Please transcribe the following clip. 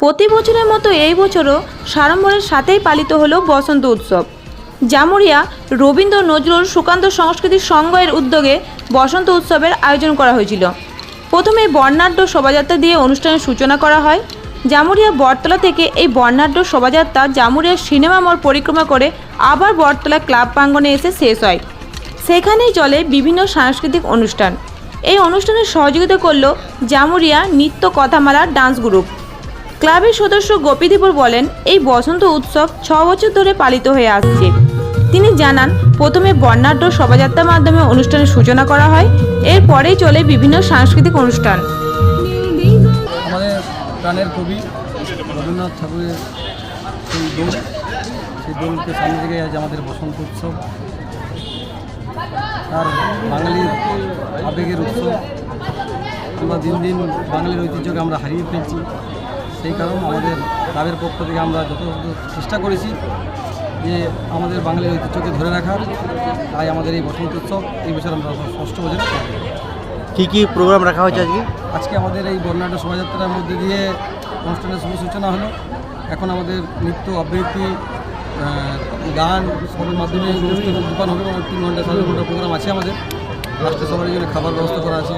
প্রতি বছরের মতো এই বছরও সাড়ম্বরের সাথেই পালিত হলো বসন্ত উৎসব। জামুরিয়া, রবীন্দ্র নজরুল সুকান্ত সংস্কৃতি সংঘের উদ্যোগে বসন্ত উৎসবের আয়োজন করা হয়েছিল। প্রথমে বর্ণাঢ্য শোভাযাত্রা দিয়ে অনুষ্ঠানের সূচনা করা হয়। জামুরিয়া বটতলা থেকে এই বর্ণাঢ্য শোভাযাত্রা জামুরিয়া সিনেমা মোড় পরিক্রমা করে আবার বটতলা ক্লাব প্রাঙ্গণে এসে শেষ হয়। সেখানেই চলে বিভিন্ন সাংস্কৃতিক অনুষ্ঠান। এই অনুষ্ঠানে সহযোগিতা করল জামুরিয়া নৃত্য কথামালা ডান্স গ্রুপ। ক্লাবের সদস্য গোপীদীপুর বলেন, এই বসন্ত উৎসব ছ বছর ধরে পালিত হয়ে আসছে। তিনি জানান, প্রথমে বর্ণাঢ্য শোভাযাত্রার মাধ্যমে অনুষ্ঠানের সূচনা করা হয়, এরপরেই চলে বিভিন্ন সাংস্কৃতিক অনুষ্ঠান। কবি রবীন্দ্রনাথ ঠাকুরের সেই দোল, সেই দোলকে সামনে থেকে আজ আমাদের বসন্ত উৎসব। আর বাঙালির আবেগের উৎসব। আমরা দিন দিন বাঙালির ঐতিহ্যকে আমরা হারিয়ে ফেলছি। সেই কারণ আমাদের ক্লাবের পক্ষ থেকে আমরা যত চেষ্টা করেছি যে আমাদের বাঙালির ঐতিহ্যকে ধরে রাখার। তাই আমাদের এই বসন্ত উৎসব এই বছর আমরা ষষ্ঠ বছরে কী। কি প্রোগ্রাম রাখা হয়েছে আজকে? আজকে আমাদের এই বর্ণাঢ্য শোভাযাত্রার মধ্যে দিয়ে অনুষ্ঠানের শুভ সূচনা হলো। এখন আমাদের নৃত্য আবৃত্তি গান সবের মাধ্যমে দোকান হবে মানে তিন ঘণ্টা সাড়ে ঘণ্টা প্রোগ্রাম আছে আমাদের। লাস্টে সবার জন্য খাবার ব্যবস্থা করা আছে।